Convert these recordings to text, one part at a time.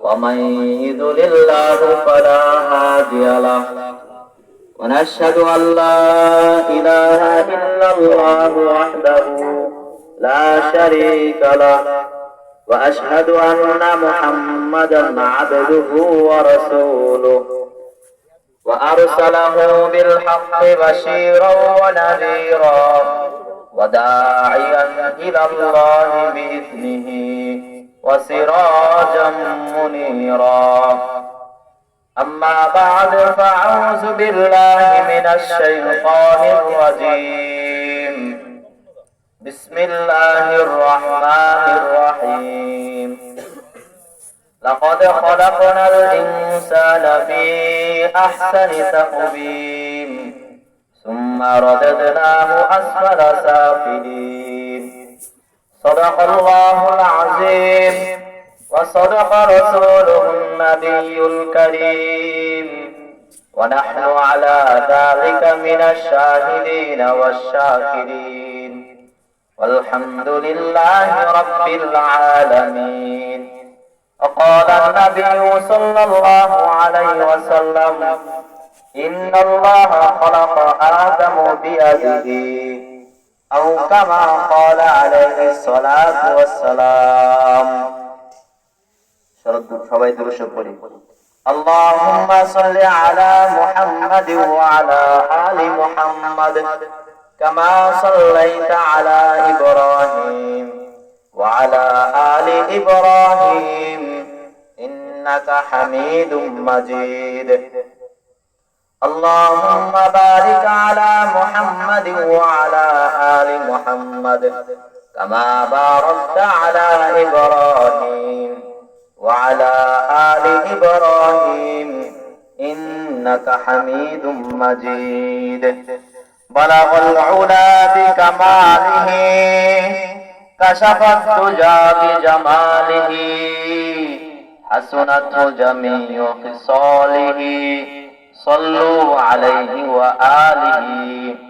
ومن يضلل الله فلا هادي له ونشهد أن لا إله إلا الله وحده لا شريك له وأشهد أن محمدا عبده ورسوله وأرسله بالحق بشيرا ونذيرا وداعيا إلى الله بإذنه وسراجا منيرا. أما بعد فأعوذ بالله من الشيطان الرجيم. بسم الله الرحمن الرحيم. لقد خلقنا الإنسان في أحسن تقويم ثم رددناه أسفل سافلين. صدق الله العظيم. وصدق رسوله النبي الكريم. ونحن على ذلك من الشاهدين والشاكرين. والحمد لله رب العالمين. وقال النبي صلى الله عليه وسلم إن الله خلق آدم بيده أو كما قال عليه الصلاة والسلام شرد شوي درش قري اللهم صل على محمد وعلى آل محمد كما صليت على إبراهيم وعلى آل إبراهيم إنك حميد مجيد اللهم بارك على محمد وعلى محمد كما باركت على إبراهيم وعلى آل إبراهيم إنك حميد مجيد. بلغ العلا بكماله كشف الدجى بجماله حسنت جميع خصاله صلوا عليه وآله.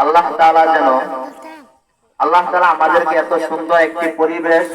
আল্লাহ তালা যেন আল্লাহ তালা আমাদেরকে এত সুন্দর একটি পরিবেশ